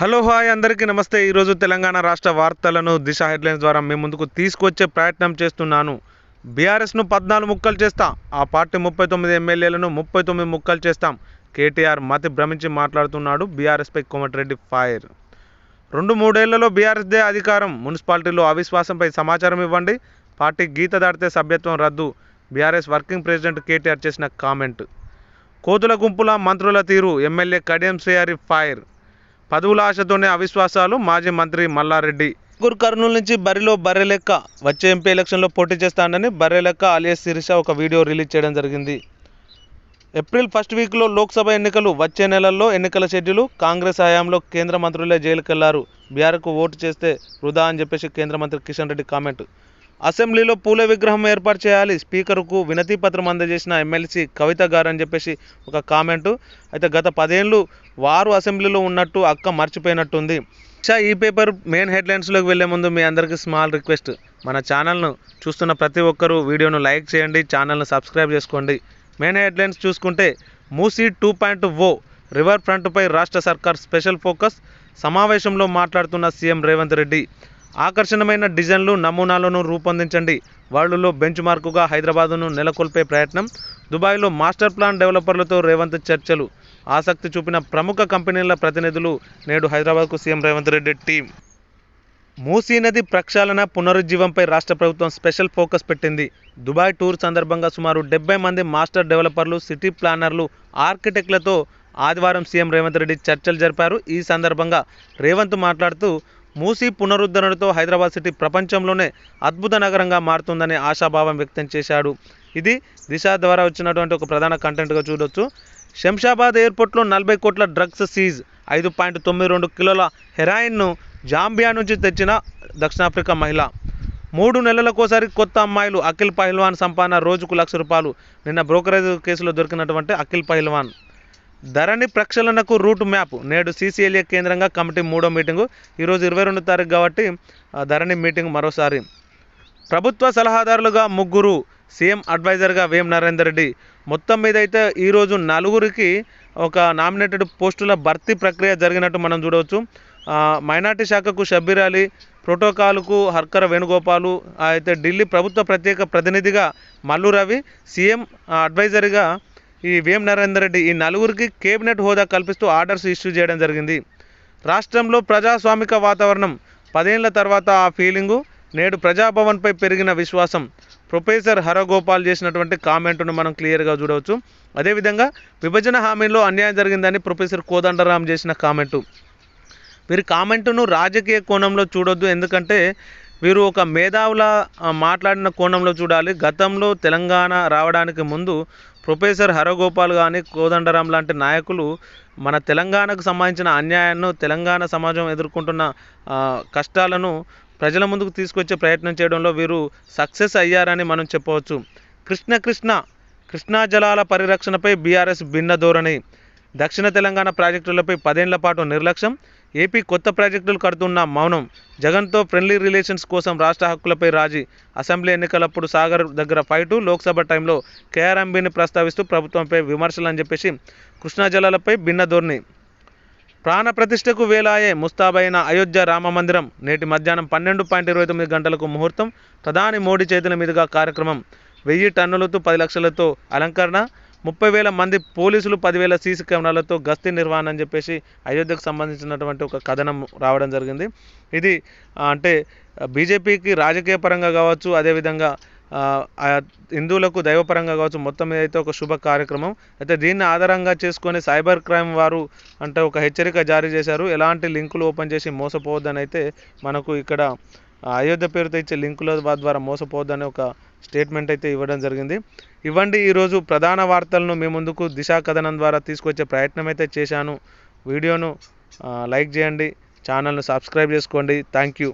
Hello hi అందరికీ నమస్తే. ఈరోజు తెలంగాణ రాష్ట్ర వార్తలను దిశ హెడ్లైన్స్ ద్వారా మీ ముందుకు తీసుకొచ్చే ప్రయత్నం చేస్తున్నాను. బీఆర్ఎస్ను పద్నాలుగు ముక్కలు చేస్తా. ఆ పార్టీ ముప్పై తొమ్మిది ఎమ్మెల్యేలను ముప్పై తొమ్మిది ముక్కలు చేస్తాం. కేటీఆర్ మతి భ్రమించి మాట్లాడుతున్నాడు బీఆర్ఎస్పై కోమటిరెడ్డి ఫైర్. రెండు మూడేళ్ళలో బీఆర్ఎస్దే అధికారం. మున్సిపాలిటీలో అవిశ్వాసంపై సమాచారం ఇవ్వండి. పార్టీ గీత దాటితే సభ్యత్వం రద్దు. బీఆర్ఎస్ వర్కింగ్ ప్రెసిడెంట్ కేటీఆర్ చేసిన కామెంట్. కోతుల గుంపుల మంత్రుల తీరు. MLA Kadiyam Srihari fire. పదవుల ఆశతోనే అవిశ్వాసాలు మాజీ మంత్రి మల్లారెడ్డి. గురు కర్నూలు నుంచి బరిలో బర్రెలెక్క వచ్చే ఎంపీ ఎలక్షన్లో పోటీ చేస్తానని బర్రెలెక్క అలియస్ శిరీష ఒక వీడియో రిలీజ్ చేయడం జరిగింది. ఏప్రిల్ ఫస్ట్ వీక్లో లోక్సభ ఎన్నికలు వచ్చే నెలల్లో ఎన్నికల షెడ్యూలు కాంగ్రెస్ హయాంలో కేంద్ర మంత్రులే జైలుకెళ్ళారు. బీఆర్కు ఓటు చేస్తే వృధా అని చెప్పేసి కేంద్ర మంత్రి కిషన్ రెడ్డి కామెంట్. అసెంబ్లీలో పూల విగ్రహం ఏర్పాటు చేయాలి. స్పీకర్కు వినతి పత్రం అందజేసిన ఎమ్మెల్సీ కవిత గారు అని చెప్పేసి ఒక కామెంటు. అయితే గత పదేళ్ళు వారు అసెంబ్లీలో ఉన్నట్టు అక్క మర్చిపోయినట్టుంది. చా ఈ పేపర్ మెయిన్ హెడ్లైన్స్లోకి వెళ్ళే ముందు మీ అందరికీ స్మాల్ రిక్వెస్ట్. మన ఛానల్ను చూస్తున్న ప్రతి ఒక్కరూ వీడియోను లైక్ చేయండి ఛానల్ను సబ్స్క్రైబ్ చేసుకోండి. మెయిన్ హెడ్లైన్స్ చూసుకుంటే Musi two point O river ఫ్రంట్పై రాష్ట్ర సర్కార్ స్పెషల్ ఫోకస్. సమావేశంలో మాట్లాడుతున్న సీఎం రేవంత్ రెడ్డి ఆకర్షణమైన డిజైన్లు నమూనాలను రూపొందించండి. వరల్డ్లో బెంచ్ మార్కుగా హైదరాబాదును నెలకొల్పే ప్రయత్నం దుబాయ్లో మాస్టర్ ప్లాన్ డెవలపర్లతో రేవంత్ చర్చలు. ఆసక్తి చూపిన ప్రముఖ కంపెనీల ప్రతినిధులు నేడు హైదరాబాద్కు సీఎం రేవంత్ రెడ్డి టీం మూసీ నది ప్రక్షాళన పునరుజ్జీవంపై రాష్ట్ర ప్రభుత్వం స్పెషల్ ఫోకస్ పెట్టింది. దుబాయ్ టూర్ సందర్భంగా సుమారు డెబ్బై మంది మాస్టర్ డెవలపర్లు సిటీ ప్లానర్లు ఆర్కిటెక్ట్లతో ఆదివారం సీఎం రేవంత్ రెడ్డి చర్చలు జరిపారు. ఈ సందర్భంగా రేవంత్ మాట్లాడుతూ మూసీ పునరుద్ధరణతో హైదరాబాద్ సిటీ ప్రపంచంలోనే అద్భుత నగరంగా మారుతుందనే ఆశాభావం వ్యక్తం చేశాడు. ఇది దిశ ద్వారా వచ్చినటువంటి ఒక ప్రధాన కంటెంట్గా చూడొచ్చు. శంషాబాద్ ఎయిర్పోర్ట్లో నలభై కోట్ల డ్రగ్స్ సీజ్ ఐదు పాయింట్ తొమ్మిది రెండు కిలోల హెరాయిన్ను జాంబియా నుంచి తెచ్చిన దక్షిణాఫ్రికా మహిళ. మూడు నెలలకోసారి కొత్త అమ్మాయిలు అఖిల్ పహిల్వాన్ సంపాదన రోజుకు లక్ష రూపాయలు. నిన్న బ్రోకరేజ్ కేసులో దొరికినటువంటి అఖిల్ పహిల్వాన్. ధరణి ప్రక్షాళనకు రూట్ మ్యాప్. నేడు సీసీఎల్ఏ కేంద్రంగా కమిటీ మూడో మీటింగు. ఈరోజు ఇరవై రెండు తారీఖు కాబట్టి ఆ ధరణి మీటింగ్ మరోసారి. ప్రభుత్వ సలహాదారులుగా ముగ్గురు సీఎం అడ్వైజర్గా వేం నరేందర్ రెడ్డి. మొత్తం మీద అయితే ఈరోజు నలుగురికి ఒక నామినేటెడ్ పోస్టుల భర్తీ ప్రక్రియ జరిగినట్టు మనం చూడవచ్చు. మైనార్టీ శాఖకు షబ్బీర్ అలీ ప్రోటోకాల్కు హర్కర వేణుగోపాలు అయితే ఢిల్లీ ప్రభుత్వ ప్రత్యేక ప్రతినిధిగా మల్లు రవి సీఎం అడ్వైజర్గా ఈ వేం నరేందర్ రెడ్డి ఈ నలుగురికి కేబినెట్ హోదా కల్పిస్తూ ఆర్డర్స్ ఇష్యూ చేయడం జరిగింది. రాష్ట్రంలో ప్రజాస్వామిక వాతావరణం పదేళ్ళ తర్వాత ఆ ఫీలింగు నేడు ప్రజాభవన్పై పెరిగిన విశ్వాసం. ప్రొఫెసర్ హరగోపాల్ చేసినటువంటి కామెంట్ను మనం క్లియర్గా చూడవచ్చు. అదేవిధంగా విభజన హామీలో అన్యాయం జరిగిందని ప్రొఫెసర్ కోదండరాం చేసిన కామెంటు. వీరి కామెంటును రాజకీయ కోణంలో చూడొద్దు ఎందుకంటే వీరు ఒక మేధావుల మాట్లాడిన కోణంలో చూడాలి. గతంలో తెలంగాణ రావడానికి ముందు ప్రొఫెసర్ హరగోపాల్ కానీ కోదండరాం లాంటి నాయకులు మన తెలంగాణకు సంబంధించిన అన్యాయాన్ని తెలంగాణ సమాజం ఎదుర్కొంటున్న కష్టాలను ప్రజల ముందుకు తీసుకొచ్చే ప్రయత్నం చేయడంలో వీరు సక్సెస్ అయ్యారని మనం చెప్పవచ్చు. కృష్ణ కృష్ణ కృష్ణా జలాల పరిరక్షణపై బీఆర్ఎస్ భిన్న ధోరణి. దక్షిణ తెలంగాణ ప్రాజెక్టులపై పదేళ్ళ పాటు నిర్లక్ష్యం. ఏపీ కొత్త ప్రాజెక్టులు కడుతున్న మౌనం. జగన్తో ఫ్రెండ్లీ రిలేషన్స్ కోసం రాష్ట్ర హక్కులపై రాజీ. అసెంబ్లీ ఎన్నికలప్పుడు సాగర్ దగ్గర ఫైటు లోక్సభ టైంలో కేఆర్ఎంబీని ప్రస్తావిస్తూ ప్రభుత్వంపై విమర్శలు అని చెప్పేసి కృష్ణా జలాలపై భిన్న ధోరణి. ప్రాణప్రతిష్టకు వేలాయే ముస్తాబైన అయోధ్య రామ మందిరం. నేటి మధ్యాహ్నం పన్నెండు పాయింట్ ఇరవై తొమ్మిది గంటలకు ముహూర్తం. ప్రధాని మోడీ చేతుల మీదుగా కార్యక్రమం. వెయ్యి టన్నులతో పది లక్షలతో అలంకరణ. ముప్పై వేల మంది పోలీసులు పదివేల సీసీ కెమెరాలతో గస్తీ నిర్వహణ అని చెప్పేసి అయోధ్యకు సంబంధించినటువంటి ఒక కథనం రావడం జరిగింది. ఇది అంటే బీజేపీకి రాజకీయ పరంగా కావచ్చు అదేవిధంగా హిందువులకు దైవపరంగా కావచ్చు మొత్తం మీద అయితే ఒక శుభ కార్యక్రమం. అయితే దీన్ని ఆధారంగా చేసుకొని సైబర్ క్రైమ్ వారు అంటే ఒక హెచ్చరిక జారీ చేశారు. ఎలాంటి లింకులు ఓపెన్ చేసి మోసపోవద్దని అయితే మనకు ఇక్కడ అయోధ్య పేరుతో ఇచ్చే లింకుల ద్వారా మోసపోవద్దని ఒక స్టేట్మెంట్ అయితే ఇవ్వడం జరిగింది. ఇవ్వండి ఈరోజు ప్రధాన వార్తలను మీ ముందుకు దిశా కథనం ద్వారా తీసుకొచ్చే ప్రయత్నం అయితే చేశాను. వీడియోను లైక్ చేయండి ఛానల్ను సబ్స్క్రైబ్ చేసుకోండి. Thank you